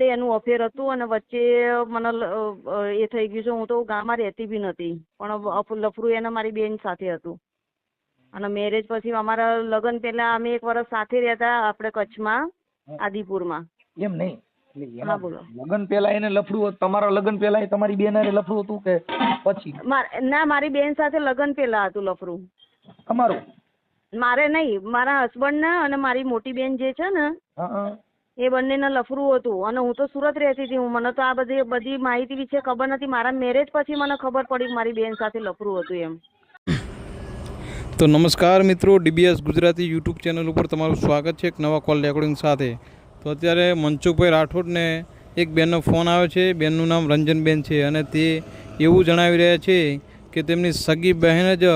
જોડે એનું અફેર હતું અને વચ્ચે મને એ થઈ ગયું છે. હું તો ગામમાં રહેતી બી નથી. પણ લફરું એના મારી બેન સાથે હતું. અને મેરેજ પછી અમારા લગ્ન પહેલા અમે એક વર્ષ સાથે રહેતા આપણે કચ્છમાં આદિપુરમાં. એમ નહીં. હા, બોલો. લગ્ન પહેલા એને લફડું હતું તમારા લગ્ન પહેલા તમારી બેન હારે લફડું હતું કે પછી? ના મારી બેન સાથે લગ્ન પહેલા હતું લફરું. તમારું? મારે નહીં મારા હસબન્ડ ને અને મારી મોટી બેન જે છે ને એ બંનેને લફરું હતું. અને હું તો સુરત રહેતી હતી. હું, મને તો આ બધી બધી માહિતી વિશે ખબર નથી. મારા મેરેજ પછી મને ખબર પડી મારી બેન સાથે લફરું હતું એમ. તો નમસ્કાર મિત્રો, ડીબીએસ ગુજરાતી યુટ્યુબ ચેનલ ઉપર તમારું સ્વાગત છે એક નવા કોલ રેકોર્ડિંગ સાથે. તો અત્યારે મનસુખભાઈ રાઠોડને એક બેનનો ફોન આવ્યો છે. બેનનું નામ રંજનબેન છે અને તે એવું જણાવી રહ્યા છે કે તેમની સગી બહેન જ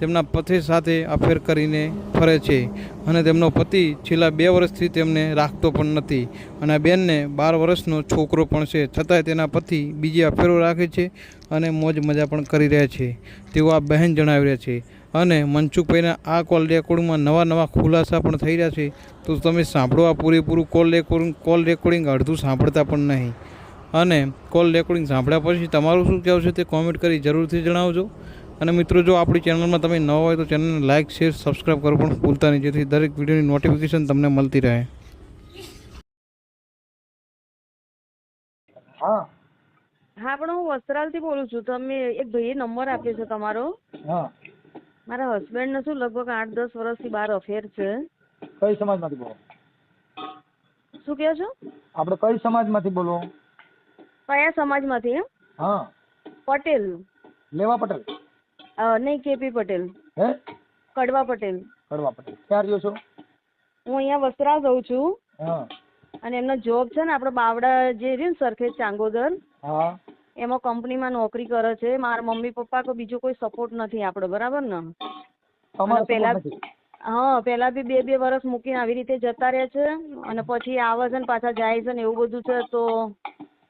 તેમના પતિ સાથે અફેર કરીને ફરે છે અને તેમનો પતિ છેલ્લા બે વર્ષથી તેમને રાખતો પણ નથી અને આ બેનને બાર વર્ષનો છોકરો પણ છે. છતાંય તેના પતિ બીજી અફેરો રાખે છે અને મોજ મજા પણ કરી રહ્યા છે. તેવું આ બહેન જણાવી રહ્યા છે અને મનસુખભાઈના આ કોલ રેકોર્ડિંગમાં નવા નવા ખુલાસા પણ થઈ રહ્યા છે. તો તમે સાંભળો આ પૂરેપૂરું કોલ રેકોર્ડિંગ કોલ રેકોર્ડિંગ અડધું સાંભળતા પણ નહીં. અને કોલ રેકોર્ડિંગ સાંભળ્યા પછી તમારું શું કહેવું છે તે કોમેન્ટ કરી જરૂરથી જણાવજો. અને મિત્રો જો આપણી ચેનલમાં તમે નવા હોય તો ચેનલને લાઇક શેર સબસ્ક્રાઈબ કરો પણ ભૂલતા નહીં. જેથી દરેક વિડીયોની નોટિફિકેશન તમને મળતી રહે. હા. હા પણ હું વસ્ત્રાલથી બોલું છું. તમે એક ભાઈએ નંબર આપ્યો છે તમારો. હા. મારા હસબન્ડને શું લગભગ આઠ દસ વર્ષથી બાર અફેર છે. કઈ સમાજમાંથી બોલો? શું કહો છો? આપણે કઈ સમાજમાંથી બોલો? કયા સમાજમાંથી હા. પટેલ. લેવા પટેલ. નહીં કેપી પટેલ. હે? કડવા પટેલ. કડવા પટેલ. ક્યાં રહ્યો છો? હું અહીંયા વસ્ત્રાલ રહું છું. હા. અને એમનો જોબ છે ને આપણો બાવડા જે રહ્યું ને સરખેજ ચાંગોદર. હા. એમાં કંપનીમાં નોકરી કરે છે. મારા મમ્મી પપ્પા કે બીજો કોઈ સપોર્ટ નથી આપણો બરાબર ને? પેલા-. હા પેલા બી બે બે વર્ષ મૂકીને આવી રીતે જતા રહે છે. અને પછી આવે છે ને પાછા જાય છે ને એવું બધું છે તો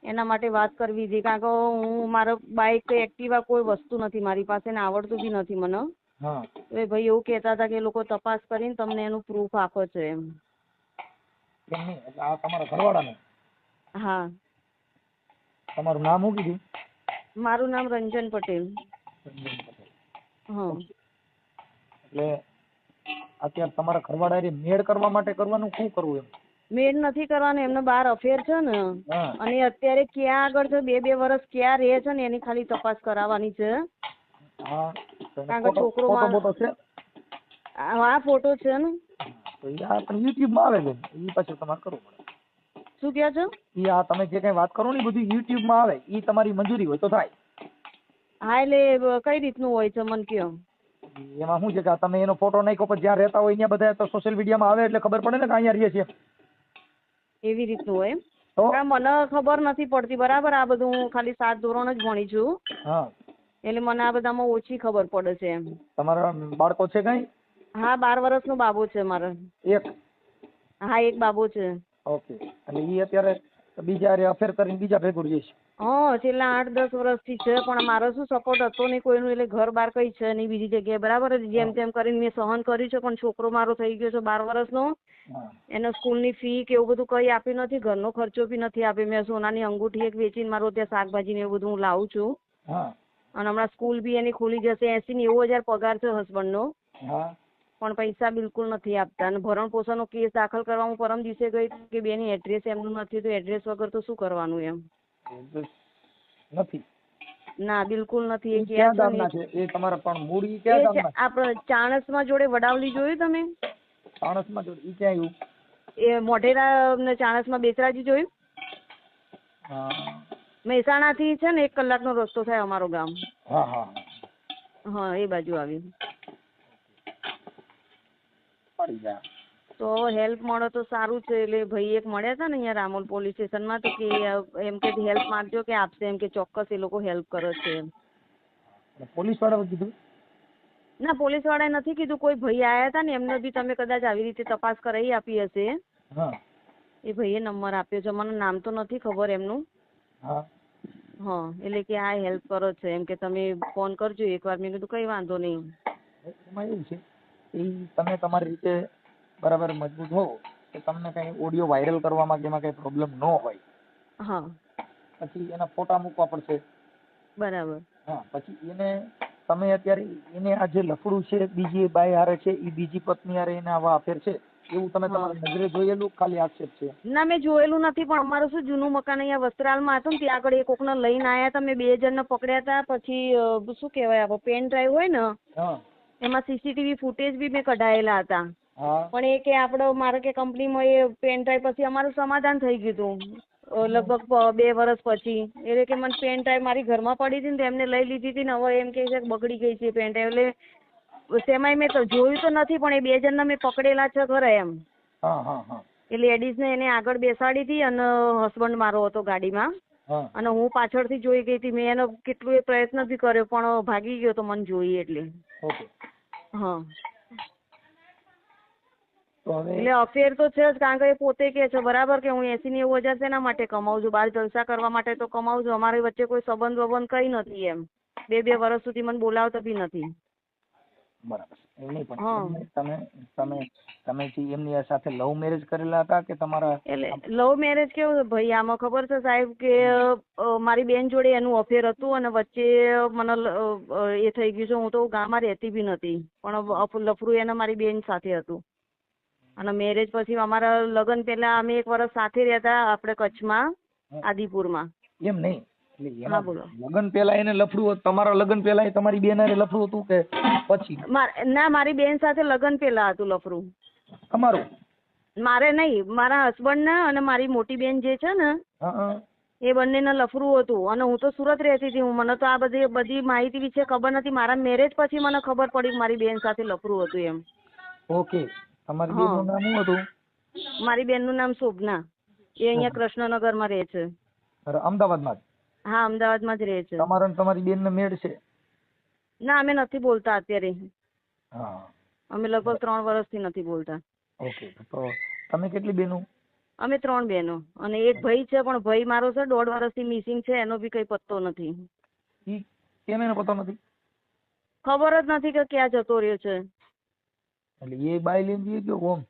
એના માટે વાત કરવી હતી કારણ કે હું મારો બાઇક કે એક્ટિવા કોઈ વસ્તુ નથી. મારી પાસે ને આવડતું બી નથી મને. હા. એ ભાઈ એવું કહેતા હતા કે એ લોકો તપાસ કરીને તમને એનું પ્રૂફ આપે છે એમ. આ તમારા ઘરવાળાને? હા. તમારું નામ શું કીધું? મારું નામ રંજન પટેલ. રંજન પટેલ. હા. એટલે અત્યારે તમારા ઘરવાળા મેળ કરવા માટે કરવાનું શું કરવું એમ? મેળ નથી કરવાનો એમને બાર અફેર છે ને. અને અત્યારે ક્યાં આગળ છે બે બે વર્ષ ક્યાં રહે છે ને એની ખાલી તપાસ કરાવવાની છે. હા. કારણ કે છોકરો આ ફોટો છે ને. યુટ્યુબમાં આવે છે ઈ પાછું તમારે કરવું પડે. શું કહો છો? આ તમે જે કઈ વાત કરો ને બધું યુટ્યુબમાં આવે એ તમારી મંજૂરી હોય તો થાય. હા એટલે કઈ રીતનું હોય છે મને ઈ એમાં શું છે કે તમે એનો ફોટો નાખ્યો પછી જ્યાં રહેતા હોય ત્યાં બધા તો સોશિયલ મીડિયામાં આવે એટલે ખબર પડે ને કે અહીંયા રહીએ છીએ. એવી રીતનું હોય પણ મને ખબર નથી પડતી. બરાબર આ બધું હું ખાલી સાત ધોરણ જ ભણી છું. એટલે મને આ બધામાં ઓછી ખબર પડે છે એમ. તમારા બાળકો છે કઈ? હા બાર વર્ષનો બાબો છે મારે. એક? હા એક બાબો છે. ઓકે. અને ઈ અત્યારે બીજા અફેર કરીને બીજા ભેગું રહે છે? હા છેલ્લા આઠ દસ વર્ષથી છે પણ મારો શું સપોર્ટ હતો નહીં કોઈનું? એટલે ઘર બાર કઈ છે નહીં બીજી જગ્યાએ બરાબર જ? જેમ તેમ કરીને મેં સહન કર્યું છે પણ છોકરો મારો થઈ ગયો છે બાર વર્ષનો. એનો સ્કૂલની ફી કે એવું બધું કંઈ આપી નથી ઘરનો ખર્ચો બી નથી આપ્યો મેં સોનાની અંગૂઠી એક વેચીને મારું ત્યાં શાકભાજી ને એવું બધું હું લાવું છું. અને હમણાં સ્કૂલ બી એની ખુલી જશે. એસી નેવું હજાર પગાર છે હસબન્ડનો પણ પૈસા બિલકુલ નથી આપતા. અને ભરણ પોષણનો કેસ દાખલ કરવા હું પરમ દિવસે ગઈ કે બેની એડ્રેસ એમનું નથી તો એડ્રેસ વગર તો શું કરવાનું એમ? નથી. ના બિલકુલ નથી. એ ક્યાં ક્યાં ગામના છે? એ તમારા પણ મૂળ ઈ ક્યાં ગામના આપણે ચાણસમાં જોડે વડાવલી જોયું તમે? માણસમાં જોડે? ઈ ક્યાં આવ્યું એ મોઢેરા ને ચાણસમાં બેસરાજી જોયું? મહેસાણા મહેસાણાથી છે ને એક કલાકનો રસ્તો થાય અમારો ગામ. હા હા હા. એ બાજુ આવ્યું પડી જાય. તો હેલ્પ મળે તો સારું છે. એટલે ભાઈ એક મળ્યા હતા ને અહીંયા રામોલ પોલીસ સ્ટેશનમાં તો કે એમ કે હેલ્પ માંગજો કે આપશે એમ કે ચોક્કસ એ લોકો હેલ્પ કરે છે એમ. પોલીસ વાળાએ કીધું? ના પોલીસ વાળાએ નથી કીધું. કોઈ ભાઈ આવ્યા હતા ને એમને બી તમે કદાચ આવી રીતે તપાસ કરાવી આપી હશે. એ ભાઈએ નંબર આપ્યો છે. મને નામ તો નથી ખબર એમનું. હા. હા એટલે કે આ હેલ્પ કરો છે. એમ કે તમે ફોન કરજો. એકવાર. મેં કીધું કંઈ વાંધો નહીં. એમાં એવું છે એ તમે તમારી રીતે બરાબર મજબૂત હો તો તમને કઈ ઓડિયો વાયરલ કરવામાં કે એમાં કઈ પ્રોબ્લેમ ન હોય. હા. પછી એના ફોટા મૂકવા પડશે. બરાબર. હા પછી એને તમે અત્યારે એને આ જે લફડું છે બીજી બાય હારે છે એ બીજી પત્ની હારે એને આવા અફેર છે એવું તમે. તમારી નજરે જોયેલું ખાલી આક્ષેપ છે? ના મેં જોયેલું નથી પણ અમારું શું જૂનું મકાન અહીંયા વસ્ત્રાલમાં હતું ને ત્યાં આગળ એ કોકને લઈને આયા હતા મેં બે જણને પકડ્યા હતા પછી શું કહેવાય આપણે પેન ડ્રાઈવ હોય ને એમાં સીસીટીવી ફૂટેજ બી મેં કઢાયેલા હતા. પણ એ કે આપણો મારે કે કંપનીમાં એ પેન ડ્રાઈવ પછી અમારું સમાધાન થઈ ગયું હતું લગભગ બે વર્ષ પછી. એટલે કે મને પેન ડ્રાઈવ મારી ઘરમાં પડી હતી ને તો એમને લઈ લીધી હતી ને હવે એમ કહે છે કે બગડી ગઈ છે પેન ડ્રાઈવ એટલે તેમાંય મેં તો જોયું તો નથી પણ એ બે જણને મેં પકડેલા છે ખરા એમ. હા લેડીઝ ને એ લેડીઝને એને આગળ બેસાડી હતી અને હસબન્ડ મારો હતો ગાડીમાં. અને હું પાછળથી જોઈ ગઈ હતી. મેં એનો કેટલું એ પ્રયત્ન બી કર્યો પણ ભાગી ગયો તો મને જોઈ એટલે. હા. એટલે અફેર તો છે જ કારણ કે એ પોતે કે છે બરાબર કે હું એસી નેવું હજાર શેના માટે કમાવું છું? બહાર જલસા કરવા માટે તો કમાવું છું. અમારી વચ્ચે કોઈ સંબંધ વબંધ કઈ નથી એમ. બે બે વર્ષ સુધી મને બોલાવતા બી નથી. બરાબર. એમ પણ તમે તમે તમે એમની સાથે લવ મેરેજ કરેલા હતા કે તમારા એટલે લવ મેરેજ કેવું ભાઈ આમાં ખબર છે સાહેબ કે મારી બેન જોડે એનું અફેર હતું અને વચ્ચે મને એ થઈ ગયું છે. હું તો ગામમાં રહેતી બી નથી. પણ લફરું એને મારી બેન સાથે હતું. અને મેરેજ પછી અમારા લગ્ન પહેલા અમે એક વર્ષ સાથે રહેતા આપણે કચ્છમાં આદિપુરમાં. એમ નહીં. હા, બોલો. લગ્ન પહેલા એને લફડું હતું તમારા લગ્ન પહેલા એ તમારી બેન હારે લફડું હતું કે પછી? ના મારી બેન સાથે લગ્ન પહેલા હતું લફરું તમારું? મારે નહીં મારા હસબન્ડ ને અને મારી મોટી બેન જે છે ને એ બંનેને લફરું હતું. અને હું તો સુરત રહેતી હતી. હું મને તો આ બધી બધી માહિતી વિશે ખબર નથી. મારા મેરેજ પછી મને ખબર પડી મારી બેન સાથે લફરું હતું એમ. ઓકે. તમારી બેનનું નામ શું હતું? મારી બેનનું નામ શોભના એ અહીંયા કૃષ્ણનગરમાં રહે છે. અમદાવાદમાં હા અમદાવાદમાં જ રહે છે. તમારા ને તમારી બેનને મેળ છે? ના અમે નથી બોલતા અત્યારે. હા. અમે લગભગ ત્રણ વર્ષથી નથી બોલતા. ઓકે તો તમે કેટલી બેનો? અમે ત્રણ બહેનો અને એક ભાઈ છે પણ ભાઈ મારો છે દોઢ વર્ષથી મિસિંગ છે એનો બી કઈ પત્તો નથી. કેમ એનો પત્તો નથી? ખબર જ નથી કે ક્યાં જતો રહ્યો છે. એટલે એ બાય લઈને જઈએ ગયો ઓમ?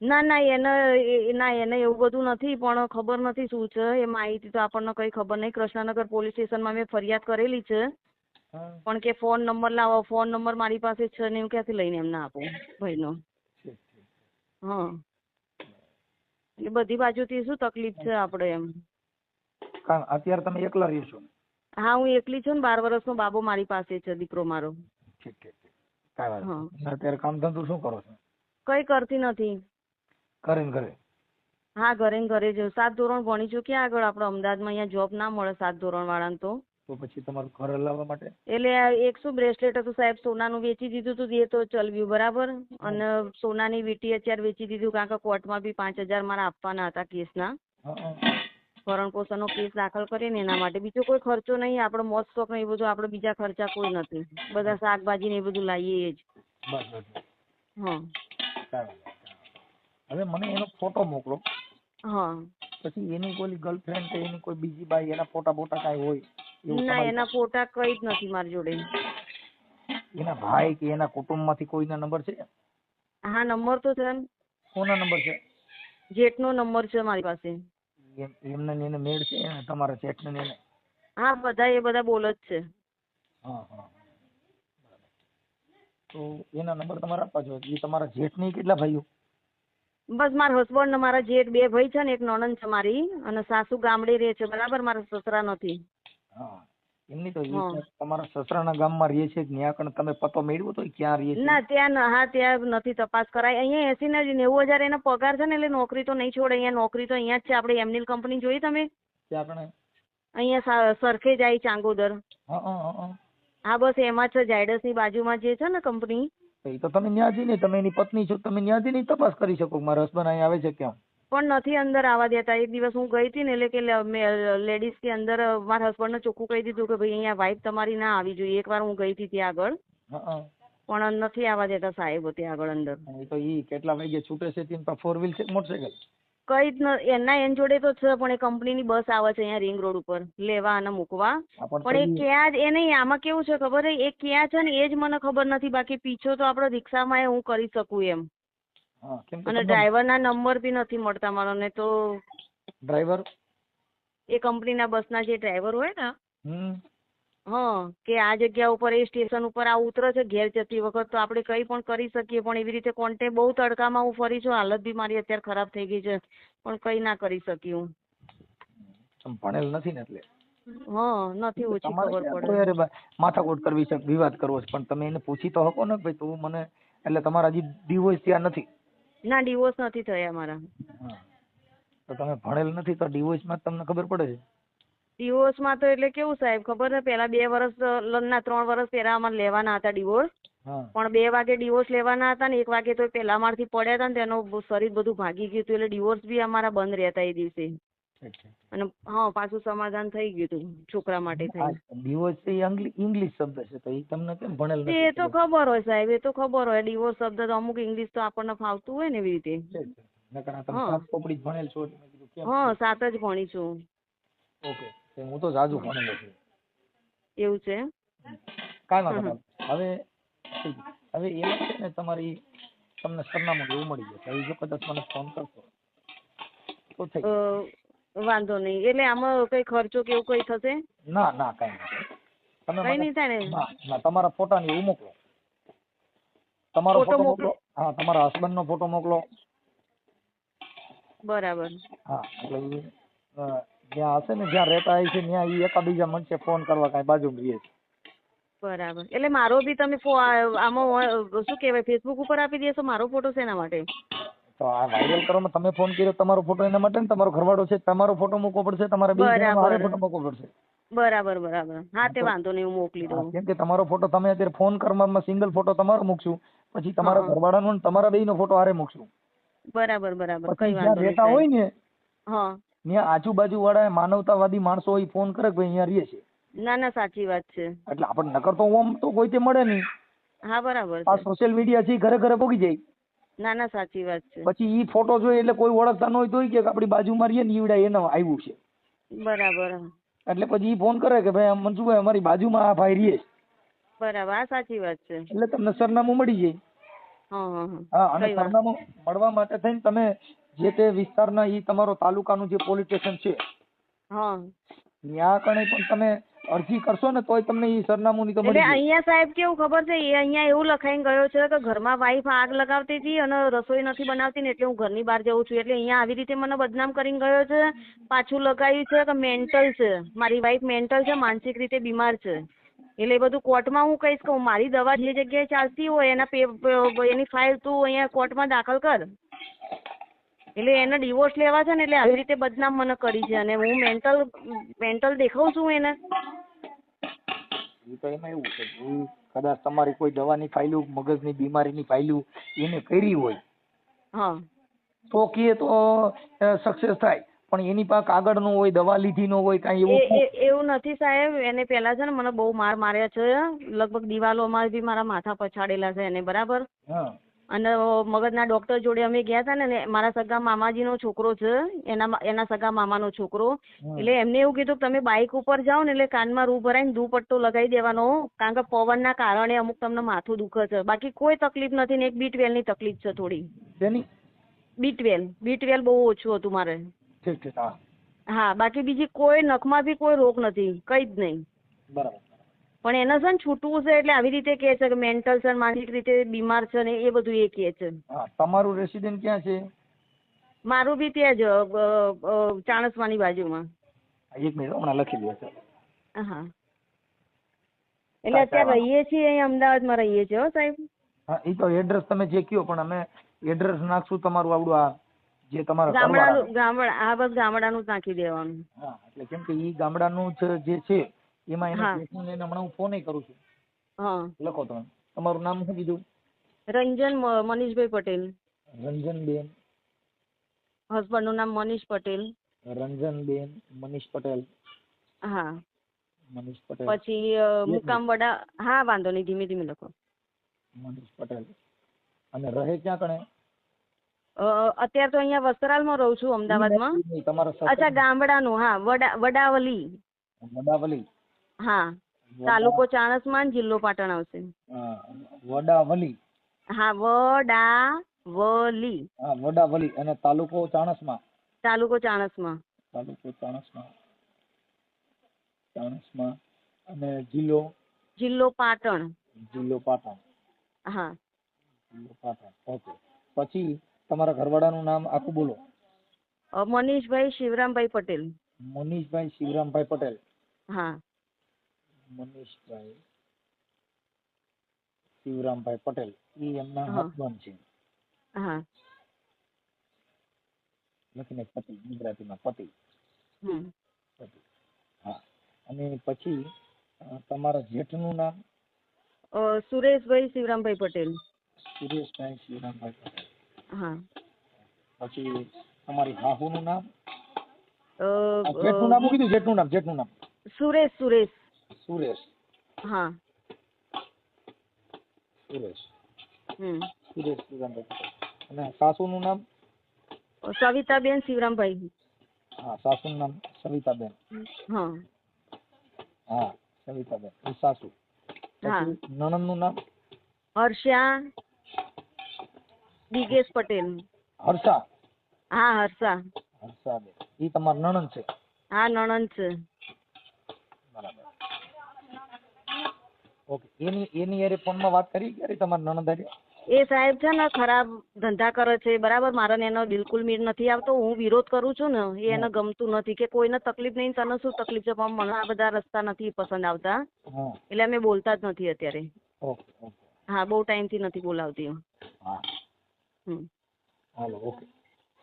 ના ના એને એ- ના એને એવું બધું નથી પણ ખબર નથી શું છે. એ માહિતી તો આપણને કઈ ખબર નહીં. કૃષ્ણનગર પોલીસ સ્ટેશનમાં મેં ફરિયાદ કરેલી છે. પણ કે ફોન નંબર લાવો ફોન નંબર મારી પાસે છે ને હું ક્યાંથી લઈને એમને આપું ભાઈનો. હા. એટલે બધી બાજુથી શું તકલીફ છે આપણે એમ? કારણ અત્યારે તમે એકલા રહ્યો છો હા હું એકલી છું ને બાર વર્ષનો બાબો મારી પાસે છે દીકરો મારો. ઠીક ઠીક. કાંઈ વાત. નહીં. અત્યારે કામ ધંધો શું કરો છો? કઈ કરતી નથી. ઘરે ને ઘરે? હા ઘરે ને ઘરે જ. સાત ધોરણ ભણી છું. ક્યાં આગળ આપણે અમદાવાદમાં અહીંયા જોબ ના મળે સાત ધોરણ વાળાને તો? તો પછી તમારું ઘર હલાવવા માટે? એટલે આ એક શું બ્રેસલેટ હતું સાહેબ? સોનાનું વેચી દીધું હતું એ તો ચલવ્યું બરાબર? અને સોનાની વીટી અત્યારે વેચી દીધું કારણ કે કોર્ટમાં બી પાંચ હજાર મારા આપવાના હતા કેસના. ભરણ પોષણનો કેસ દાખલ કરીને એના માટે. બીજો કોઈ ખર્ચો નહીં આપણો મોજ શોખ ને એ બધું આપણે બીજા ખર્ચા કોઈ નથી. બધા શાકભાજી ને એ બધું લાવીએ જ. હા. હવે મને એનો ફોટો મોકલો. હા. પછી એની કોઈ ગર્લફ્રેન્ડ કે એની કોઈ બીજી બાઈ એના ફોટા બોટા કાઈ હોય ના એના ફોટા કઈ જ નથી મારી જોડે. એના ભાઈ કે એના કુટુંબમાંથી કોઈના નંબર છે? હા નંબર તો છે ને. કોના નંબર છે? જેટનો નંબર છે મારી પાસે. એમને ને એને મેળ છે ને તમારા શેઠ ને એને? હા બધા એ બધા બોલ જ છે. હા હા. તો એના નંબર તમારા આપવા જોઈએ? એ તમારા જેઠની કેટલા ભાઈઓ? બસ મારા હસબન્ડ ને મારા જેઠ બે ભાઈ છે ને એક નણંદ છે મારી અને સાસુ ગામડે રહે છે બરાબર? મારા સસરા નથી હા. એમની તો ઈ તમારા સસરાના ગામમાં રહે છે ત્યાં કણ તમે પતો મેળવ્યો તો ઈ ક્યાં રહે છે? ના ત્યાં ન- હા ત્યાં નથી તપાસ કરાય. અહીંયા એસી ને નેવું હજાર એનો પગાર છે ને એટલે નોકરી તો નહીં છોડે. અહીંયા નોકરી તો અહીંયા જ છે આપણે એમની કંપની જોઈ તમે? ત્યાં કણે અહીંયા સા- સરખે જાય ચાંગોદર. હા હા હા, હા. હા બસ એમાં છે ઝાયડસની બાજુમાં જે છે ને કંપની. તો ઈ તો તમે ન્યા જઈને તમે એની પત્ની છો તમે ન્યા જઈને ઈ તપાસ કરી શકો કે મારા હસબન્ડ અહીં આવે છે કેમ પણ નથી અંદર આવવા દેતા. એક દિવસ હું ગઈ હતી ને એટલે કે લેડીઝ કે અંદર મારા હસબન્ડને ચોખ્ખું કહી દીધું કે ભાઈ અહીંયા વાઈફ તમારી ના આવી જોઈએ. એકવાર હું ગઈ હતી ત્યાં આગળ. પણ નથી આવવા દેતા સાહેબો ત્યાં આગળ અંદર. તો ઈ કેટલા વાગે છૂટે છે ત્યાં ફોર વ્હીલ છે કે મોટરસાયકલ કઈ જ એના એન જોડે તો છે પણ એ કંપનીની બસ આવે છે અહીંયા રિંગ રોડ ઉપર. લેવા અને મૂકવા. પણ એ ક્યાં જ એ નહીં આમાં કેવું છે ખબર એ ક્યાં છે ને એ જ મને ખબર નથી. બાકી પીછો તો આપણે રિક્ષામાં હું કરી શકું એમ. હા કેમ કે અને તમને ડ્રાઈવરના નંબર બી નથી મળતા મારો ને તો ડ્રાઈવર? એ કંપનીના બસના જે ડ્રાઈવર હોય ને હમ. હા કે આ જગ્યા ઉપર એ સ્ટેશન ઉપર આ ઉતરે છે ઘેર જતી વખત તો આપણે કંઈ પણ કરી શકીએ પણ એવી રીતે કોન્ટેક્ટ બહુ તડકામાં હું ફરી છું હાલત બી મારી અત્યારે ખરાબ થઈ ગઈ છે પણ કંઈ ના કરી શકી હું. તમે ભણેલ નથી ને એટલે? હા નથી ઓછી ખબર પડે. માથાકૂટ કરવી છે વિવાદ કરવો છે પણ તમે એને પૂછી તો શકો ને કે ભાઈ તું મને એટલે તમારા હજી ડિવોર્સ ત્યાં નથી? ના ડિવોર્સ નથી થયા મારા. તો તમે ભણેલ નથી તો ડિવોર્સમાં તમને ખબર પડે છે? ડિવોર્સમાં તો એટલે કેવું સાહેબ ખબર છે? પેલા બે વર્ષ ના ત્રણ વર્ષ પહેલા અમારે લેવાના હતા ડિવોર્સ પણ બે વાગે ડિવોર્સ લેવાના હતા ને એક વાગે તો પેલા મારથી પડ્યા હતા ને તેનો શરીર બધું ભાગી ગયું હતું એટલે ડિવોર્સ બી અમારા બંધ રહેતા એ દિવસે. અને હા પાછું સમાધાન થઈ ગયું હતું છોકરા માટે ડિવોર્સ એ ઇંગ્લિશ શબ્દ છે તો એ તમને કેમ ભણેલ નથી એ તો ખબર? હોય સાહેબ એ તો ખબર હોય ડિવોર્સ શબ્દ તો અમુક ઇંગ્લિશ તો આપણને ફાવતું હોય ને એવી રીતે. ઠીક નકર તમે સાત ચોપડી ભણેલ છો હા સાત જ ભણી છું. ઓકે હું તો જાજુ ભણેલો છું. એવું છે? કાંઈ વાંધો હવે હવે એ છે ને તમારી તમને સરનામું એવું મળી જશે. હવે જો કદાચ મને ફોન કરશો. તો થઈ વાંધો નહીં. એટલે આમાં કઈ ખર્ચો કે એવું કઈ થશે? ના ના કાંઈ નહીં તમે કઈ નહીં થાય ને? ના ના તમારા ફોટા ને એવું મોકલો. તમારો ફોટો મોકલો? મોકલો. હા તમારા હસબન્ડ નો ફોટો મોકલો. બરાબર. હા એટલે જ્યાં હશે ને જ્યાં રહેતા હોય છે ત્યાં એ એકાબીજા મળશે ફોન કરવા કાંઈ બાજુમાં રહીએ છે બરાબર. એટલે મારો બી તમે આમાં શું કહેવાય ફેસબુક ઉપર આપી દેશો મારો ફોટો શેના માટે? તો આ વાયરલ કરવામાં તમે ફોન કર્યો તમારો ફોટો એના માટે ને તમારો ઘરવાળો છે તમારો ફોટો મૂકવો પડશે તમારે બે જણાનો બરાબર. ફોટો મૂકવો પડશે. બરાબર બરાબર. હા તે વાંધો નહીં હું મોકલી દઉં. કેમ કે તમારો ફોટો તમે અત્યારે ફોન કરવામાં સિંગલ ફોટો તમારો મૂકશું પછી તમારા. ઘરવાળાનો ને તમારા બેયનો ફોટો હારે મૂકશું. બરાબર બરાબર. કઈ વાંધો નહીં રહેતા હોય ને હા. ત્યાં આજુબાજુ વાળા માનવતાવાદી માણસો હોય ફોન કરે કે ભાઈ અહીંયા રહીએ છે ના ના સાચી વાત છે. એટલે આપણને નકર તો ઓમ તો કોઈ તે મળે નહીં. હા બરાબર આ સોશિયલ મીડિયા છે ઘરે ઘરે પોગી જાય. ના ના સાચી વાત છે. પછી ઈ ફોટો જોઈ એટલે કોઈ ઓળખતા ન હોય તોય કે આપણી બાજુમાં રહીએ ને ઈવડા એને આવ્યું છે. બરાબર એટલે પછી ઈ ફોન કરે કે ભાઈ મનસુભાઈ અમારી બાજુમાં આ ભાઈ રહીએ બરાબર આ સાચી વાત છે. એટલે તમને સરનામું મળી જાય. હા અને સરનામું મળવા માટે થઈને તમે જે તે વિસ્તારના ઈ તમારો તાલુકાનું જે પોલીસ સ્ટેશન છે હા. ત્યાં કણે પણ તમે અરજી કરશો ને તોય તમને એ સરનામું ની તો એટલે અહીંયા સાહેબ કેવું ખબર છે? એ અહીંયા એવું લખાઈને ગયો છે કે ઘરમાં વાઈફ આગ લગાવતી હતી અને રસોઈ નથી બનાવતી ને એટલે હું ઘરની બહાર જઉં છું. એટલે અહીંયા આવી રીતે મને બદનામ કરીને ગયો છે પાછું લગાવ્યું છે કે મેન્ટલ છે. મારી વાઈફ મેન્ટલ છે માનસિક રીતે બીમાર છે. એટલે એ બધું કોર્ટમાં હું કહીશ કે મારી દવા જે જગ્યાએ ચાલતી હોય એના એની ફાઇલ તું અહીંયા કોર્ટમાં દાખલ કર. એટલે એને ડિવોર્સ લેવા છે ને એટલે આવી રીતે બદનામ મને કરી છે અને હું મેન્ટલ મેન્ટલ દેખાઉં છું એને. તો એમાં એવું છે કદાચ તમારી કોઈ દવાની ફાઇલું મગજની બીમારીની ફાઇલું એને કરી હોય હા. તો કે તો સક્સેસ થાય. પણ એની પાસે કાગળ નો હોય દવા લીધી નો હોય કાંઈ એવું એવું નથી સાહેબ. એને પહેલા છે ને મને બહુ માર માર્યા છે. લગભગ દિવાલોમાં બી મારા માથા પછાડેલા છે એને બરાબર? હા. અને મગજના ડોક્ટર જોડે અમે ગયા હતા ને મારા સગા મામાજીનો છોકરો છે એના એના સગા મામાનો છોકરો. એટલે એમને એવું કીધું કે તમે બાઇક ઉપર જાઓ ને એટલે કાનમાં રૂ ભરાઈને દુપટ્ટો લગાવી દેવાનો કારણ કે પવનના કારણે અમુક તમને માથું દુખે છે. બાકી કોઈ તકલીફ નથી ને એક બી ટ્વેલ્વની તકલીફ છે થોડી. બી ટ્વેલ બી ટ્વેલ બહુ ઓછું હતું મારે. હા. બાકી બીજી કોઈ નખમાં બી કોઈ રોગ નથી કંઈ જ નહીં. બરાબર. પણ એને છે ને છૂટવું છે એટલે આવી રીતે કહે છે કે મેન્ટલ છે માનસિક રીતે બીમાર છે ને એ બધું એ કહે છે. તમારું રેસિડેન્ટ ક્યાં છે? મારું બી ત્યાં જ ચાણસમાની બાજુમાં. એક મિનિટ હમણાં લખી દે હા એટલે અત્યારે રહીએ છીએ અહીં અમદાવાદમાં રહીએ છીએ હો સાહેબ. હા એ તો એડ્રેસ તમે જે કયો પણ અમે એડ્રેસ નાખશું તમારું આવડું આ જે તમારા ગામડાનું ગામડા હા બસ ગામડાનું જ નાખી દેવાનું. હા એટલે કેમ કે એ ગામડાનું જે છે એમાં એને હા. બેસીને હમણાં હું ફોન કરું છું. હા. લખો તમે. તમારું નામ શું કીધું? રંજન મનીષભાઈ પટેલ. રંજનબેન. હસબન્ડનું નામ મનીષ પટેલ. રંજનબેન મનીષ પટેલ. હા. મનીષ પટેલ. પછી મુકામ વડા. હા વાંધો નહીં ધીમે ધીમે લખો. મનીષ પટેલ. અને રહે ક્યાં કણે? અત્યારે તો અહીંયા વસ્ત્રાલમાં રહું છું અમદાવાદમાં. અચ્છા ગામડાનું હા વડા વડાવલી. વડાવલી. હા. તાલુકો ચાણસ્માન જિલ્લો પાટણ આવશે. હા, વડાવલી. હા વડાવલી. હા વડાવલી અને તાલુકો ચાણસમાં. તાલુકો ચાણસ્મા. તાલુકો ચાણસમા. ચાણસ્મા અને જિલ્લો? જિલ્લો પાટણ. જિલ્લો પાટણ. હા. જિલ્લો પાટણ. ઓકે. પછી તમારા ઘરવાળાનું નામ આખું બોલો. મનીષભાઈ શિવરામભાઈ પટેલ. મનીષભાઈ શિવરામભાઈ પટેલ. હા. મનીષભાઈ શિવરામભાઈ પટેલ એ એમના હસબન્ડ છે. લખીને પતિ ગુજરાતીમાં પતિ. પતિ. હા. અને પછી તમારા જેઠનું નામ? સુરેશભાઈ શિવરામભાઈ પટેલ. સુરેશભાઈ શિવરામભાઈ પટેલ. હા. પછી તમારી હાહુનું નામ? જેઠનું નામ કીધું જેઠનું નામ જેઠનું નામ. સુરેશ સુરેશ. સુરેશ. હા. સુરેશ. હમ. સુરેશ શિવરામભાઈ. અને સાસુનું નામ? સવિતાબેન શિવરામભાઈ. હા સાસુનું નામ સવિતાબેન. હા. હા સવિતાબેન. એ સાસુ. હા. નણંદ નણંદનું નામ? હર્ષા દિગેશ પટેલ. હર્ષા. હા હર્ષા. હર્ષાબેન. એ તમારા નણંદ છે? હા નણંદ છે બરાબર ઓકે એની એની હારે ફોનમાં વાત કરી ક્યારે તમારા નણંદારી એ સાહેબ છે ને ખરાબ ધંધા કરે છે બરાબર? મારે એનો બિલકુલ મીર નથી આવતો. હું વિરોધ કરું છું ને એ એને ગમતું નથી કે કોઈને તકલીફ નહીં તને શું તકલીફ છે? પણ મને આ બધા રસ્તા નથી પસંદ આવતા. એટલે અમે બોલતા જ નથી અત્યારે. હા બહુ ટાઈમથી નથી બોલાવતી. હું. હા. હમ. Hello okay.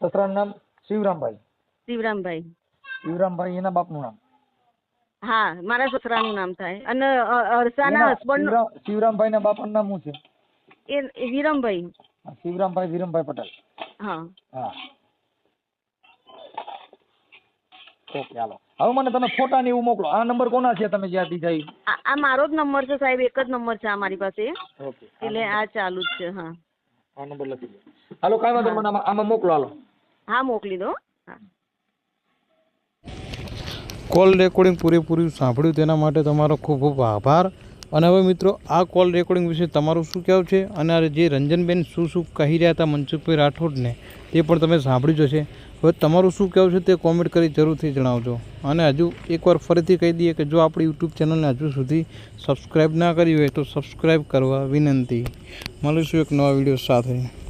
સસરાનું નામ શિવરામભાઈ. શિવરામભાઈ. શિવરામભાઈ એના બાપનું નામ? હા મારા સસરાનું નામ થાય. અને હર્ષાના હસબન્ડ શિવરામભાઈ શિવરામભાઈના બાપાનું નામ શું છે? એ વિરમભાઈ. શિવરામભાઈ વિરમભાઈ પટેલ. હા. હા. Okay hello. હવે મને તમે ફોટા ને એવું મોકલો. આ નંબર કોના છે તમે જ્યાં દીધા? આ મારો જ નંબર છે સાહેબ એક જ નંબર છે આ મારી પાસે. ઓકે. એટલે આ ચાલુ જ છે હા. આ નંબર લખી દો. હાલો કાંઈ વાંધો મને આમાં આમાં મોકલો હાલો. હા મોકલી દો. હા. કોલ રેકોર્ડિંગ પૂરેપૂરું સાંભળ્યું તેના માટે તમારો ખૂબ ખૂબ આભાર. અને હવે મિત્રો, આ કોલ રેકોર્ડિંગ વિશે તમારું શું કહેવું છે? અને આ જે રંજનબેન શું શું કહી રહ્યા હતા મનસુખભાઈ રાઠોડને, તે પણ તમે સાંભળ્યું જશે હવે તમારું શું કહેવું છે તે કોમેન્ટ કરી જરૂરથી જણાવજો. અને હજુ એકવાર ફરીથી કહી દઈએ કે જો આપણી યુટ્યુબ ચેનલને હજુ સુધી સબસ્ક્રાઈબ ના કરી હોય તો સબસ્ક્રાઈબ કરવા વિનંતી. મળીશું એક નવા વીડિયો સાથે.